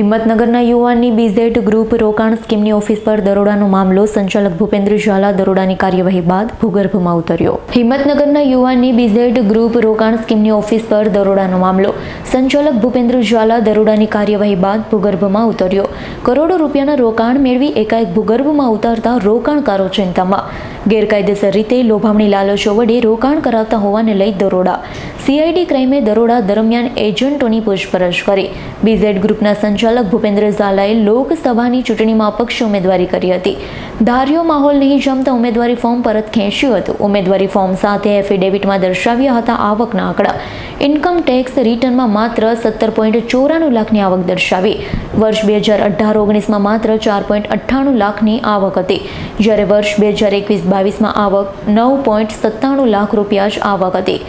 હિંમતનગરના યુવાનની BZ group રોકાણ સ્કીમની office પર દરોડાનો મામલો, સંચાલક ભૂપેન્દ્ર ઝાલા દરોડાની કાર્યવાહી બાદ ભૂગર્ભમાં ઉતર્યો. હિંમતનગરના યુવાનની બીઝેડ ગ્રુપ રોકાણ સ્કીમની ઓફિસ પર દરોડાનો મામલો, સંચાલક ભૂપેન્દ્ર ઝાલા દરોડાની કાર્યવાહી બાદ ભૂગર્ભમાં ઉતર્યો. કરોડો રૂપિયાના રોકાણ મેળવી એકાએક ભૂગર્ભમાં ઉતારતા રોકાણકારો ચિંતામાં. ગેરકાયદેસર રીતે લોભામણી લાલચો વડે રોકાણ કરાવતા હોવાને લઈ દરોડા. સીઆઈડી ક્રાઇમે દરોડા દરમિયાન એજન્ટોની પૂછપરછ કરી. બીઝેડ ગ્રુપના સંચાલક ભૂપેન્દ્ર ઝાલાએ લોકસભાની ચૂંટણીમાં અપક્ષ ઉમેદવારી કરી હતી. ધાર્યો માહોલ નહીં જમતા ઉમેદવારી ફોર્મ પરત ખેંચ્યું હતું. ઉમેદવારી ફોર્મ સાથે એફિડેવિટમાં દર્શાવ્યા હતા આવકના આંકડા. ઇન્કમ ટેક્સ રિટર્નમાં માત્ર સત્તર પોઈન્ટ ચોરાણું લાખની આવક દર્શાવી. વર્ષ બે હજાર અઢાર ઓગણીસમાં માત્ર ચાર પોઈન્ટ અઠ્ઠાણું લાખની આવક હતી. જ્યારે વર્ષ બે હજાર એકવીસ બાવીસમાં આવક નવ પોઈન્ટ સત્તાણું લાખ રૂપિયા જ આવક હતી.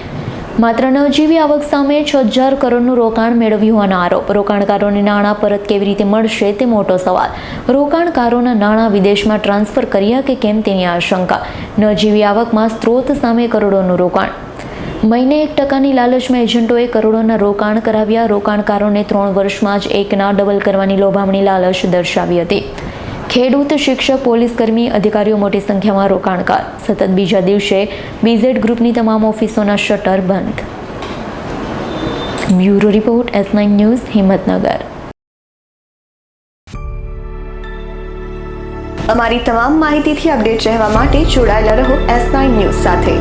માત્ર નવજીવી આવક સામે છ હજાર કરોડનું રોકાણ મેળવ્યું હોવાનો આરોપ. રોકાણકારોને નાણાં પરત કેવી રીતે મળશે તે મોટો સવાલ. રોકાણકારોના નાણાં વિદેશમાં ટ્રાન્સફર કર્યા કે કેમ તેની આશંકા. નજીવી આવકમાં સ્ત્રોત સામે કરોડોનું રોકાણ. મહિને એક ટકાની લાલચમાં એજન્ટોએ કરોડોના રોકાણ કરાવ્યા. રોકાણકારોને ત્રણ વર્ષમાં જ એકના ડબલ કરવાની લોભામણી લાલચ દર્શાવી હતી. ખેડૂત, શિક્ષક પોલીસકર્મી અધિકારીઓ મોટી સંખ્યામાં રોકાણકાર. સતત બીજા દિવસે બીઝેડ ગ્રુપની તમામ ઓફિસોના શટર બંધ. Bureau report S nine news, Himmatnagar. અમારી તમામ માહિતીથી અપડેટ રહેવા માટે જોડાયેલા રહો એસ નાઇન ન્યૂઝ સાથે.